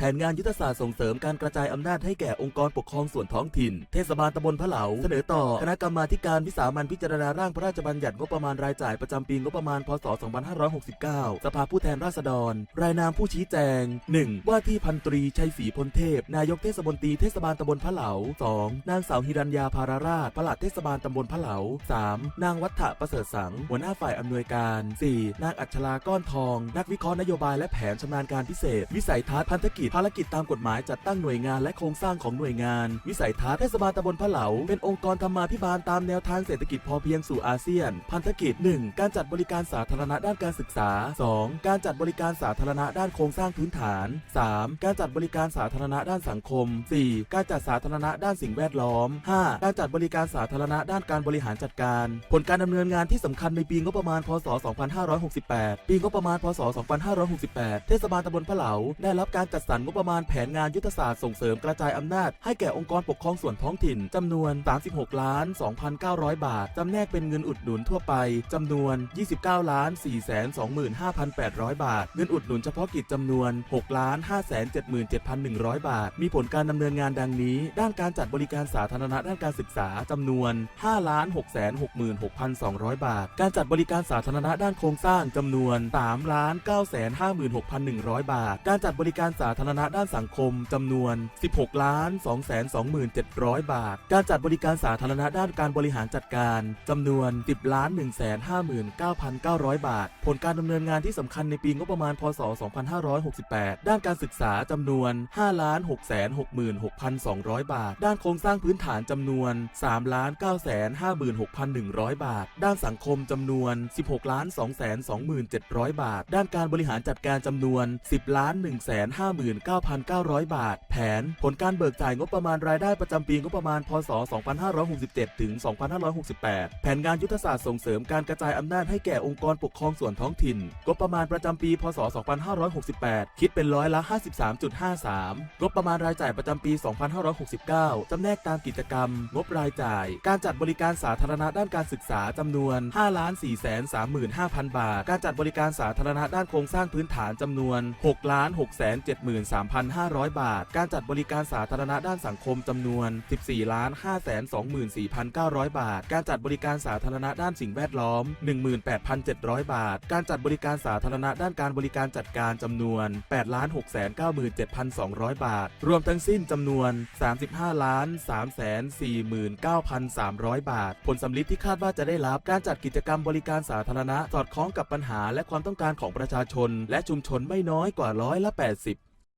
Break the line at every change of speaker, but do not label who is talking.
แผนงานยุทธศาสตร์ส่งเสริมการกระจายอำนาจให้แก่องค์กรปกครองส่วนท้องถิ่น เทศบาลตำบลพะเหลา เสนอต่อ คณะกรรมาการวิสามันพิจารณาร่างพระราชบัญญัติงบประมาณรายจ่ายประจำปีงบประมาณ พศ 2569 สภาผู้แทนราษฎร รายนามผู้ชี้แจง 1. ว่าที่พันตรีชัยศรีพลเทพ นายกเทศมนตรีเทศบาลตำบลพะเหลา 2. นางสาวฮิรัญญาภาราราชปลัดเทศบาลตำบลพะเหลา 3. นางวัฒะประเสริฐสัง หัวหน้าฝ่ายอำนวยการ 4. นางอัชราก้อนทอง นักวิเคราะห์นโยบายและแผนชำนาญการพิเศษ วิสัยทัศน์พันธกิจภารกิจตามกฎหมายจัดตั้งหน่วยงานและโครงสร้างของหน่วยงาน วิสัยทัศน์เทศบาลตำบลพะเหลา เป็นองค์กรธรรมาภิบาลตามแนวทางเศรษฐกิจพอเพียงสู่อาเซียน พันธกิจ 1. การจัดบริการสาธารณะด้านการศึกษา 2. การจัดบริการสาธารณะด้านโครงสร้างพื้นฐาน 3. การจัดบริการสาธารณะด้านสังคม 4. การจัดสาธารณะด้านสิ่งแวดล้อม 5. การจัดบริการสาธารณะด้านการบริหารจัดการ ผลการดำเนินงานที่สำคัญในปีงบประมาณ พศ 2568 ปีงบประมาณ พศ 2568 เทศบาลตำบลพะเหลาได้รับการจัดสรรงบประมาณแผนงานยุทธศาสตร์ส่งเสริมกระจายอำนาจให้แก่องค์กรปกครองส่วนท้องถิ่นจำนวน 36 ล้าน 2,900 บาท จำแนกเป็นเงินอุดหนุนทั่วไปจำนวน 29 ล้าน 425,800 บาท เงินอุดหนุนเฉพาะกิจจำนวน 6 ล้าน 577,100 บาท มีผลการดำเนินงานดังนี้ ด้านการจัดบริการสาธารณะด้านการศึกษาจำนวน 5 ล้าน 666,200 บาท การจัดบริการสาธารณะด้านโครงสร้างจำนวน 3 ล้าน 956,100 บาท การจัดบริการสาธารณะณะด้านสังคมจำนวน 16 ล้าน 227,000 บาท การจัดบริการสาธารณะด้านการบริหารจัดการจำนวน 10 ล้าน 159,900 บาท ผลการดำเนินงานที่สำคัญในปีงบประมาณ พศ 2568 ด้านการศึกษาจำนวน 5 ล้าน 666,200 บาท ด้านโครงสร้างพื้นฐานจำนวน 3 ล้าน 956,100 บาท ด้านสังคมจำนวน 16 ล้าน 227,000 บาท ด้านการบริหารจัดการจำนวน 10 ล้าน 1 5 6 19,900 บาท แผน ผลการเบิกจ่ายงบประมาณรายได้ประจำปีงบประมาณ พศ 2567 ถึง 2568 แผนงานยุทธศาสตร์ส่งเสริมการกระจายอำนาจให้แก่องค์กรปกครองส่วนท้องถิ่น งบประมาณประจำปี พศ 2568 คิดเป็นร้อยละ 53.53 งบประมาณรายจ่ายประจำปี 2569 จำแนกตามกิจกรรม งบรายจ่าย การจัดบริการสาธารณะด้านการศึกษาจำนวน 5 4 3 5 0 0 0 บาท การจัดบริการสาธารณะด้านโครงสร้างพื้นฐานจำนวน 6 6 7 3 5 0 0 บาท การจัดบริการสาธารณะด้านสังคมจำนวน 14 5 2 4 9 0 0 บาท การจัดบริการสาธารณะด้านสิ่งแวดล้อม 18,700 บาท การจัดบริการสาธารณะด้านการบริการจัดการจำนวน8 6 9 7 2 0 0 บาท รวมทั้งสิ้นจำนวน 35 3 4 9 3 0 0 บาท ผลสำลิดที่คาดว่าจะได้รับการจัดกิจกรรมบริการสาธารณะ สอดคล้องกับปัญหาและความต้องการของประชาชน และชุมชนไม่น้อยกว่าร้อยละ 80